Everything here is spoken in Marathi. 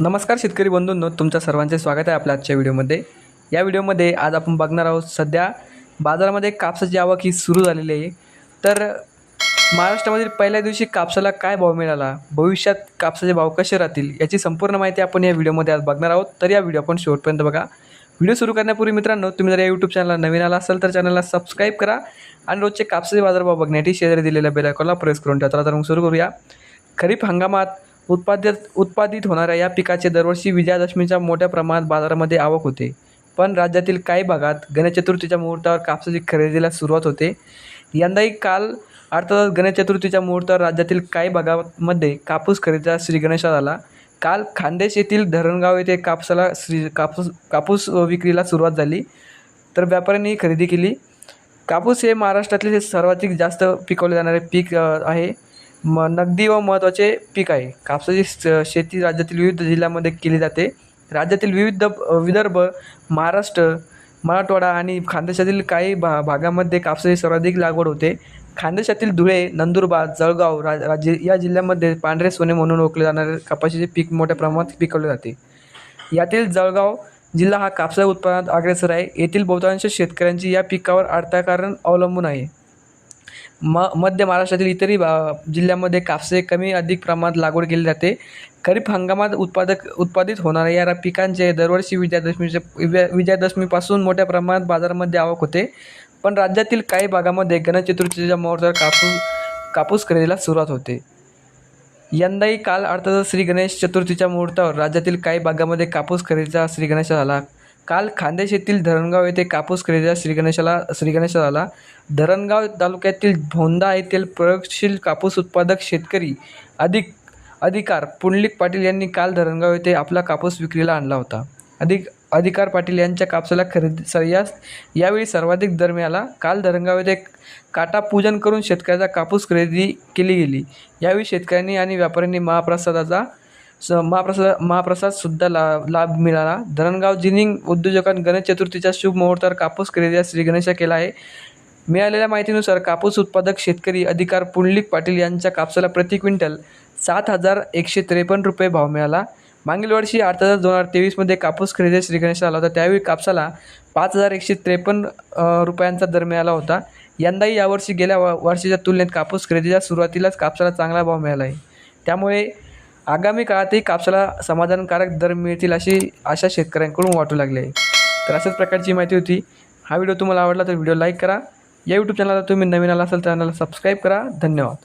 नमस्कार शेतकरी बंधूंनो तुमच्या सर्वांचे स्वागत आहे आपल्या आजच्या व्हिडिओमध्ये. या व्हिडिओमध्ये आज आपण बघणार आहोत सध्या बाजारामध्ये कापसाची आवक ही सुरू झालेली आहे. तर महाराष्ट्रामधील पहिल्या दिवशी कापसाला काय भाव मिळाला भविष्यात कापसाचे भाव कसे राहतील याची संपूर्ण माहिती आपण या व्हिडिओमध्ये आज बघणार आहोत. तर या व्हिडिओ आपण शेवटपर्यंत बघा. व्हिडिओ सुरू करण्यापूर्वी मित्रांनो तुम्ही जर या यूट्यूब चॅनलला नवीन आला असाल तर चॅनलला सबस्क्राईब करा आणि रोजचे कापसाचे बाजारभाव बघण्यासाठी शेजारी दिलेल्या बेल आयकॉनला प्रेस करून ठेवा. तर मग सुरू करूया. खरीप हंगामात उत्पादित उत्पादित होणाऱ्या या पिकाचे दरवर्षी विजयादशमीच्या मोठ्या प्रमाणात बाजारामध्ये आवक होते. पण राज्यातील काही भागात गणेश चतुर्थीच्या मुहूर्तावर कापसाची खरेदीला सुरुवात होते. यंदाही काल अर्थातच गणेश चतुर्थीच्या मुहूर्तावर राज्यातील काही भागामध्ये कापूस खरेदीचा श्री गणेशा झाला काल खानदेश येथील धरणगाव येथे कापसाला श्री कापूस कापूस विक्रीला सुरुवात झाली. तर व्यापाऱ्यांनी खरेदी केली. कापूस हे महाराष्ट्रातले हे सर्वाधिक जास्त पिकवले जाणारे पीक आहे. म नगदी व महत्त्वाचे पीक आहे. कापसाची स- शेती राज्यातील विविध जिल्ह्यामध्ये केली जाते. राज्यातील विविध विदर्भ महाराष्ट्र मराठवाडा आणि खानदेशातील काही भा भागामध्ये कापसाची सर्वाधिक लागवड होते. खानदेशातील धुळे नंदुरबार जळगाव रा राज्य या जिल्ह्यामध्ये पांढरे सोने म्हणून ओळखले जाणारे कपाशीचे पीक मोठ्या प्रमाणात पिकवले जाते. यातील जळगाव जिल्हा हा कापसा उत्पादनात अग्रेसर आहे. येथील बहुतांश शेतकऱ्यांची या पिकावर अर्थकारण अवलंबून आहे. म मध्य महाराष्ट्रातील इतरही भा जिल्ह्यामध्ये कापसे कमी अधिक प्रमाणात लागवड केली जाते. खरीप हंगामात उत्पादक उत्पादित होणाऱ्या या पिकांचे दरवर्षी विजयादशमीचे विजया विजयादशमीपासून मोठ्या प्रमाणात बाजारामध्ये आवक होते. पण राज्यातील काही भागामध्ये गणेश चतुर्थीच्या मुहूर्तावर कापूस कापूस खरेदीला सुरुवात होते. यंदाही काल अर्थातच श्री गणेश चतुर्थीच्या मुहूर्तावर राज्यातील काही भागामध्ये कापूस खरेदीचा श्री गणेश झाला. काल खानदेश येथील धरणगाव येथे कापूस खरेदीला श्रीगणेशाला गणेशाला झाला धरणगाव तालुक्यातील भोंदा येथील प्रयोगशील कापूस उत्पादक शेतकरी अधिक अधिकार पुंडलिक पाटील यांनी काल धरणगाव येथे आपला कापूस विक्रीला आणला होता. अधिक अधिकार पाटील यांच्या कापसाला खरेदी सर्यास यावेळी सर्वाधिक दर मिळाला. काल धरणगाव येथे काटा पूजन करून शेतकऱ्याचा कापूस खरेदी केली गेली. यावेळी शेतकऱ्यांनी आणि व्यापाऱ्यांनी महाप्रसादाचा स महाप्रसाद महाप्रसादसुद्धा ला लाभ मिळाला. धरणगाव जिनिंग उद्योजकांनी गणेश चतुर्थीच्या शुभ मुहूर्तावर कापूस खरेदीचा श्री गणेशा केला आहे. मिळालेल्या माहितीनुसार कापूस उत्पादक शेतकरी अधिकार पुंडलिक पाटील यांच्या कापसाला प्रति क्विंटल सात हजार एकशे त्रेपन्न रुपये भाव मिळाला. मागील वर्षी अर्थात दोन हजार तेवीसमध्ये कापूस खरेदी श्री गणेश आला होता. त्यावेळी कापसाला पाच हजार एकशे त्रेपन्न रुपयांचा दर मिळाला होता. यंदाही यावर्षी गेल्या व वर्षीच्या तुलनेत कापूस खरेदीच्या सुरुवातीलाच कापसाला चांगला भाव मिळाला आहे. त्यामुळे आगामी काळातही कापसाला समाधानकारक दर मिळतील अशी आशा शेतकऱ्यांकडून वाटू लागली आहे. तर अशाच प्रकारची माहिती होती. हा व्हिडिओ तुम्हाला आवडला तर व्हिडिओ लाईक करा. या यूट्यूब चॅनलला तुम्ही नवीन आला असाल तर चॅनलला सबस्क्राईब करा. धन्यवाद.